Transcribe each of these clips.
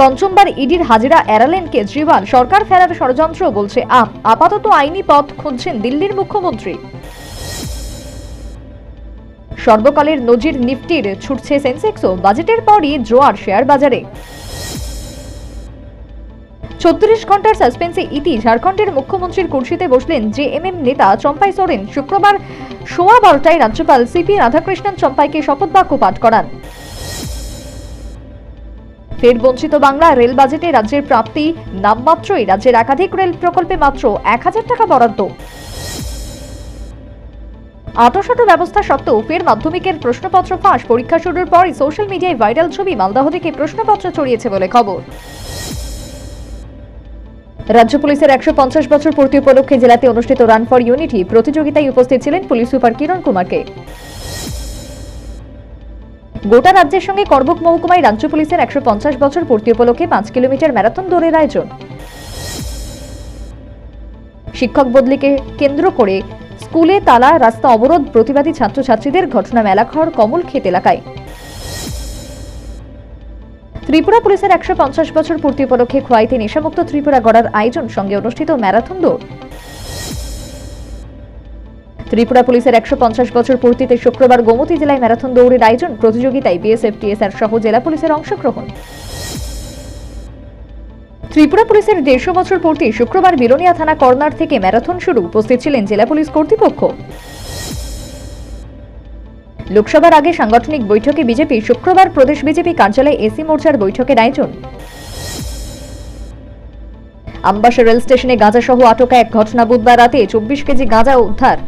পঞ্চমবার ইডির হাজিরা এড়ালেন কেজরিওয়াল, সরকার ফেরার ষড়যন্ত্র বলছে আপ আপাতত আইনি পথ খুঁজছেন দিল্লির মুখ্যমন্ত্রী। সর্বকালের নজির নিফটির, ছুটছে সেন্সেক্সও। বাজেটের পরই জোয়ার শেয়ার বাজারে। ছত্রিশ ঘণ্টার সাসপেন্সে ইতি ঝাড়খণ্ডের মুখ্যমন্ত্রীর কুর্সিতে বসলেন জেএমএম নেতা চম্পাই সোরেন। শুক্রবার সোয়া বারোটায় রাজ্যপাল সিপি রাধাকৃষ্ণন চম্পাইকে শপথ বাক্য পাঠ করান। ফের বঞ্চিত বাংলা, রেল বাজেটে রাজ্যের প্রাপ্তি নামমাত্রই রাজ্যের একাধিক রেল প্রকল্পে মাত্র এক হাজার টাকা বরাদ্দ। আটোশাটো ব্যবস্থা সত্ত্বেও ফের মাধ্যমিকের প্রশ্নপত্র ফাঁস। পরীক্ষা শুরুর পরই সোশ্যাল মিডিয়ায় ভাইরাল ছবি, মালদাহ থেকে প্রশ্নপত্র ছড়িয়েছে বলে খবর। রাজ্য পুলিশের একশো পঞ্চাশ বছর পূর্তি উপলক্ষে জেলাতে অনুষ্ঠিত রান ফর ইউনিটি প্রতিযোগিতায় উপস্থিত ছিলেন পুলিশ সুপার কিরণ কুমারকে। গোটা রাজ্যের সঙ্গে করবুক মহকুমায় রাজ্য পুলিশের একশো পঞ্চাশ বছর পূর্তি উপলক্ষে পাঁচ কিলোমিটার ম্যারাথন দৌড়ের আয়োজন। শিক্ষক বদলিকে কেন্দ্র করে স্কুলে তালা, রাস্তা অবরোধ, প্রতিবাদী ছাত্রছাত্রীদের ঘটনা মেলাঘর কমল ক্ষেত এলাকায়। ত্রিপুরা পুলিশের একশো পঞ্চাশ বছর পূর্তি উপলক্ষে খোয়াইতে নেশামুক্ত ত্রিপুরা গড়ার আয়োজন সঙ্গে অনুষ্ঠিত ম্যারাথন দৌড়। ত্রিপুরা পুলিশের একশো পঞ্চাশ বছর পূর্তিতে শুক্রবার গোমতী জেলায় ম্যারাথন দৌড়ের আয়োজন প্রতিযোগিতায় বিএসএফ টিএসআর সহ জেলা পুলিশের অংশগ্রহণ। ত্রিপুরা পুলিশের দেড়শো বছর পূর্তি শুক্রবার বিলোনিয়া থানা কর্নার থেকে ম্যারাথন শুরু। উপস্থিত ছিলেন জেলা পুলিশ কর্তৃপক্ষ। লোকসভার আগে সাংগঠনিক বৈঠকে বিজেপি, শুক্রবার প্রদেশ বিজেপি কার্যালয়ে এসি মোর্চার বৈঠকের আয়োজন আমবাসা রেল স্টেশনে গাঁজা সহ আটকা এক ঘটনা বুধবার রাতে চব্বিশ কেজি গাঁজা উদ্ধার।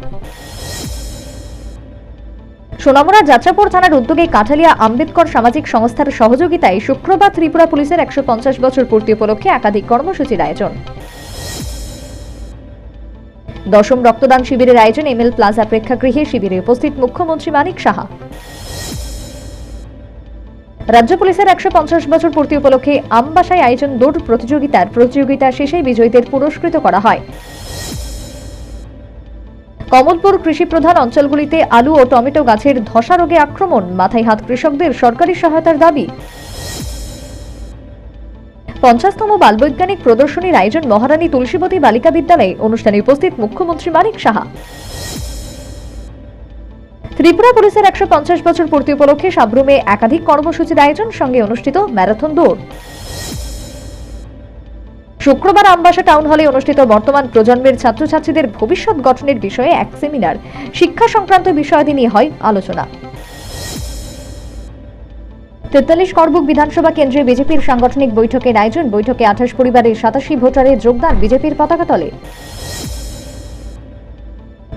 সোনামুড়া যাত্রাপুর থানার উদ্যোগে কাঠালিয়া আম্বেদকর সামাজিক সংস্থার সহযোগিতায় শুক্রবার ত্রিপুরা পুলিশের একশো পঞ্চাশ বছর পূর্তি উপলক্ষে একাধিক কর্মসূচির আয়োজন দশম রক্তদান শিবিরের আয়োজন এমএল প্লাজা প্রেক্ষাগৃহে শিবিরে উপস্থিত মুখ্যমন্ত্রী মানিক সাহা। রাজ্য পুলিশের একশো পঞ্চাশ বছর পূর্তি উপলক্ষে আমবাসায় আয়োজন দৌড় প্রতিযোগিতার প্রতিযোগিতা শেষে বিজয়ীদের পুরস্কৃত করা হয়। কমলপুর কৃষি প্রধান অঞ্চলগুলিতে আলু ও টমেটো গাছের ধসা রোগে আক্রমণ, মাথায় হাত কৃষকদের সরকারি সহায়তার দাবি। পঞ্চাশতম বালবৈজ্ঞানিক প্রদর্শনীর আয়োজন মহারানী তুলসীবতী বালিকা বিদ্যালয়ে। অনুষ্ঠানে উপস্থিত মুখ্যমন্ত্রী মানিক সাহা। ত্রিপুরা পুলিশের একশো পঞ্চাশ বছর পূর্তি উপলক্ষে সাবরুমে একাধিক কর্মসূচির আয়োজন সঙ্গে অনুষ্ঠিত ম্যারাথন দৌড়। শুক্রবার আমবাসা টাউন হলে অনুষ্ঠিত বর্তমান প্রজন্মের ছাত্রছাত্রীদের ভবিষ্যৎ গঠনের বিষয়ে এক সেমিনার। শিক্ষা সংক্রান্ত বিষয়াদি নিয়ে হয় আলোচনা। তেতাল্লিশ করবুক বিধানসভা কেন্দ্রে বিজেপির সাংগঠনিক বৈঠকের আয়োজন বৈঠকে আঠাশ পরিবারের সাতাশি ভোটারের যোগদান বিজেপির পতাকা তলে।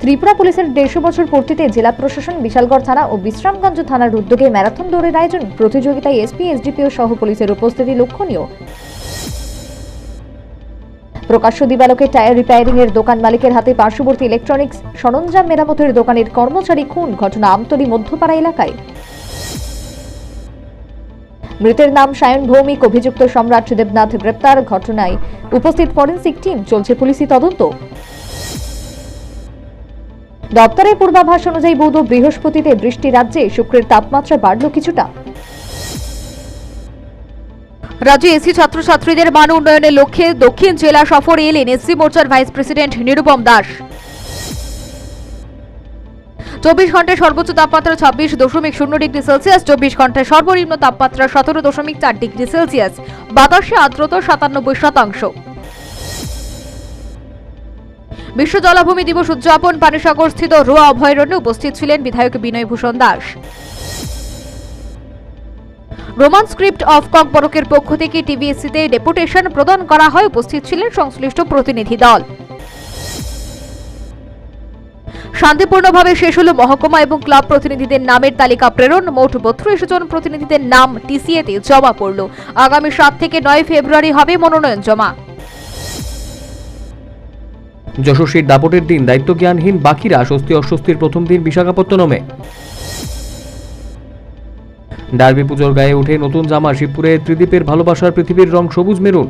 ত্রিপুরা পুলিশের দেড়শো বছর পূর্তিতে জেলা প্রশাসন বিশালগড় থানা ও বিশ্রামগঞ্জ থানার উদ্যোগে ম্যারাথন দৌড়ের আয়োজন প্রতিযোগিতায় এসপি, এসডিপিও সহ পুলিশের উপস্থিতি লক্ষণীয়। প্রকাশ্য দিবালোকে টায়ার রিপেয়ারিং এর দোকান মালিকের হাতে পার্শ্ববর্তী ইলেকট্রনিক্স, সরঞ্জাম মেরামতের দোকানের কর্মচারী খুন, ঘটনা আমতলী মধ্যপাড়া এলাকায়। মৃতের নাম সায়ন ভৌমিক, অভিযুক্ত সম্রাট দেবনাথ গ্রেপ্তার। ঘটনায় উপস্থিত ফরেন্সিক টিম, চলছে পুলিশি তদন্ত। দপ্তরের পূর্বাভাস অনুযায়ী বৌদ্ধ বৃহস্পতিতে বৃষ্টি রাজ্যে শুক্রের তাপমাত্রা বাড়ল কিছুটা। রাজ্যে এসি ছাত্রছাত্রীদের মান উন্নয়নের লক্ষ্যে দক্ষিণ জেলা সফরে এলেন এসসি মোর্চার ভাইস প্রেসিডেন্ট নিরুপম দাস। চব্বিশ ঘন্টায় সর্বোচ্চ তাপমাত্রা ছাব্বিশ দশমিক শূন্য ডিগ্রি সেলসিয়াস, চব্বিশ ঘন্টায় সর্বনিম্ন তাপমাত্রা সতেরো দশমিক চার ডিগ্রি সেলসিয়াস। বাতাসে আর্দ্রতা সাতানব্বই শতাংশ। বিশ্ব জলাভূমি দিবস উদযাপন, পানিসাগর স্থিত রোয়া অভয়ারণ্যে উপস্থিত ছিলেন বিধায়ক Binoy Bhushan Das. Roman script of ককবরকের পক্ষ থেকে টিভিএসসিতে ডেপুটেশন প্রদান করা হয়, উপস্থিত ছিলেন সংশ্লিষ্ট প্রতিনিধি দল। শান্তিপূর্ণভাবে শেষ হলো মহকুমা এবং ক্লাব প্রতিনিধিদের নামের তালিকা প্রেরণ। মোট বত্রিশ জন প্রতিনিধিদের নাম টিসিএতে জমা পড়ল। আগামী সাত থেকে নয় ফেব্রুয়ারি হবে মনোনয়ন জমা। যশস্বীর দাপটের দিন দায়িত্বজ্ঞানহীন বাকিরা স্বস্তি অস্বস্তির প্রথম দিন বিশাখাপত্তনমে। ডার্বি পুজোর গায়ে উঠে নতুন জামা। শিবপুরে ত্রিদীপের ভালোবাসার পৃথিবীর রং সবুজ মেরুন।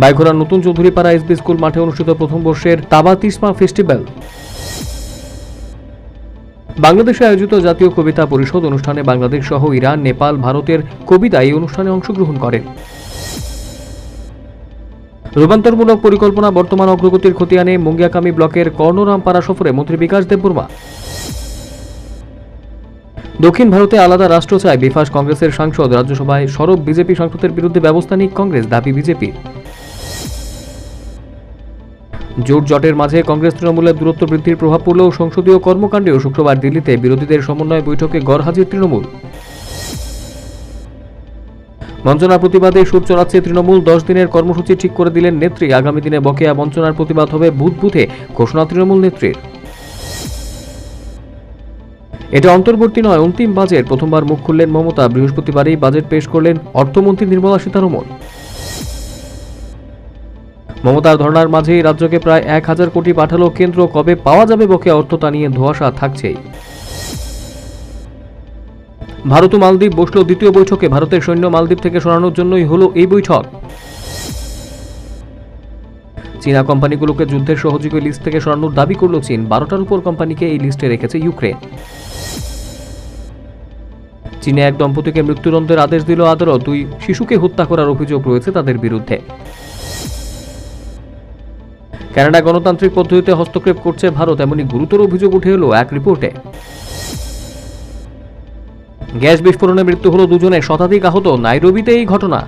বাইঘোড়ার নতুন চৌধুরীপাড়া এসবি স্কুল মাঠে অনুষ্ঠিত প্রথম বর্ষের তাবাতিসমা ফেস্টিভ্যাল। বাংলাদেশে আয়োজিত জাতীয় কবিতা পরিষদ অনুষ্ঠানে বাংলাদেশ সহ ইরান, নেপাল, ভারতের কবিতা এই অনুষ্ঠানে অংশগ্রহণ করেন রূপান্তরমূলক পরিকল্পনা বর্তমান অগ্রগতির খতিয়ানে মুঙ্গিয়াকামী ব্লকের কর্ণরামপাড়া সফরে মন্ত্রী বিকাশ দেববর্মা। দক্ষিণ ভারতে আলাদা রাষ্ট্র চায় বিফাস কংগ্রেসের সাংসদ রাজ্যসভায় সরব বিজেপি সাংসদের বিরুদ্ধে ব্যবস্থা নিক কংগ্রেস, দাবি বিজেপি জোট জটের মাঝে কংগ্রেস তৃণমূলের দূরত্ব বৃদ্ধির প্রভাব পড়লেও সংসদীয় কর্মকাণ্ডেও শুক্রবার দিল্লিতে বিরোধীদের সমন্বয় বৈঠকে গড় হাজির তৃণমূল। বঞ্চনার প্রতিবাদে সুর চড়াচ্ছে তৃণমূল। দশ দিনের কর্মসূচি ঠিক করে দিলেন নেত্রী। আগামী দিনে বকেয়া বঞ্চনার প্রতিবাদ হবে বুথ বুথে ঘোষণা তৃণমূল নেত্রীর। এটা অন্তর্বর্তী নয়, অন্তিম বাজেট। প্রথমবার মুখ খুললেন মমতা। বৃহস্পতিবারই বাজেট পেশ করলেন অর্থমন্ত্রী নির্মলা সীতারমণ মমতার ধর্নার মাঝেই রাজ্যকে প্রায় এক হাজার কোটি পাঠালো কেন্দ্র। কবে পাওয়া যাবে বকেয়া অর্থ তা নিয়ে ধোঁয়াশা থাকছেই। ভারত ও মালদ্বীপ বসল দ্বিতীয় বৈঠকে। ভারতের সৈন্য মালদ্বীপ থেকে সরানোর জন্যই হলো এই বৈঠক। চীনা কোম্পানিগুলোকে যুদ্ধের সহযোগী লিস্ট থেকে সরানোর দাবি করল চীন। বারোটার উপর কোম্পানিকে এই লিস্টে রেখেছে ইউক্রেন। চীনে এক দম্পতিকে মৃত্যুদণ্ডের আদেশ দিল আদালত। দুই শিশুকে হত্যা করার অভিযোগ রয়েছে তাদের বিরুদ্ধে। কানাডা গণতান্ত্রিক পদ্ধতিতে হস্তক্ষেপ করছে ভারত, এমনই গুরুতর অভিযোগ উঠে এলো এক রিপোর্টে। গ্যাস বিস্ফোরণে মৃত্যু হলো দুজনে শতাধিক আহত, নাইরোবিতে এই ঘটনা।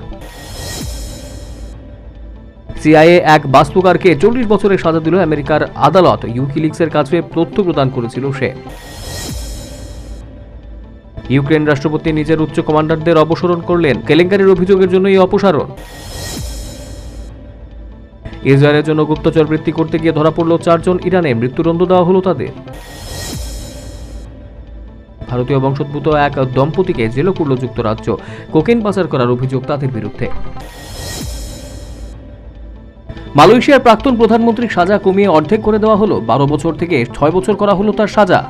সিআইএ এক বাস্তুকারকে চল্লিশ বছরের সাজা দিল আমেরিকার আদালত, ইউকিলিক্সের কাছে তথ্য প্রদান করেছিল সে। ইউক্রেন রাষ্ট্রপতি নিজের উচ্চ কমান্ডারদের অপসারণ করলেন, কেলেঙ্কারির অভিযোগের জন্য এই অপসারণ। ইসরায়েলের জন্য গুপ্তচর বৃত্তি করতে গিয়ে ধরা পড়ল চারজন ইরানে। মৃত্যুদণ্ড দেওয়া হলো তাদের। ভারতীয় বংশোদ্ভূত এক দম্পতিকে জেলে করল যুক্তরাজ্য। কোকেন পাচার করার অভিযোগ তাদের বিরুদ্ধে। মালয়েশিয়ার প্রাক্তন প্রধানমন্ত্রীর সাজা কমিয়ে অর্ধেক করে দেওয়া হলো। বারো বছর থেকে ছয় বছর করা হলো তার সাজা।